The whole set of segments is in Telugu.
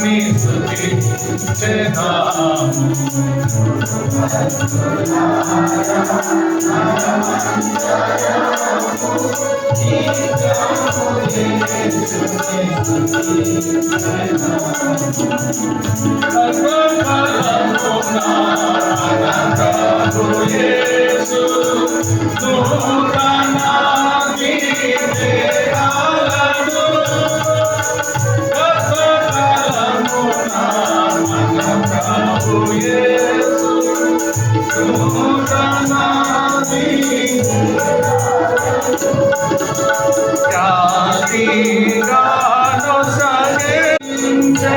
Jesus, no,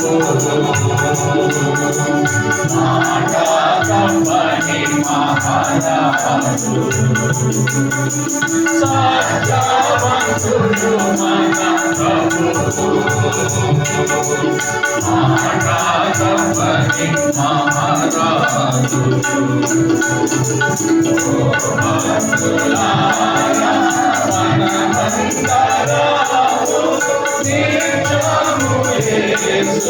తానే రక్షించును మనలాను తానే సంపూర్ణము కాగాయు సంపూర్ణము కాగాయు సత్యవంతుడు మన మాటపని మహారాజు సత్యవంతుడు మన మాటపని మహారాజు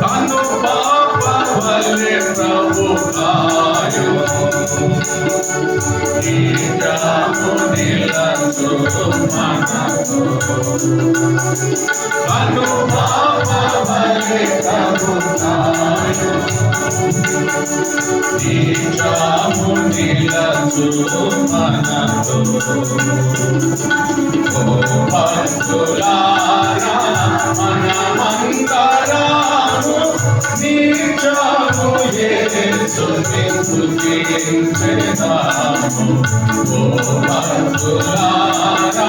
తను పాపవలె ప్రభు కాయు నీజము నిలచు మనకు తను పాపవలె ప్రభు కాయు నీజము నిలచు మనకు ఓ భక్తులారా నీచము యేసుని స్తుతించెదాము ఓ భక్తులారా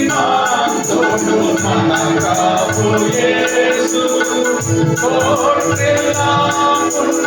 శక్తిమంతుడు మన ప్రభు యేసు కోటెలా ఉన్న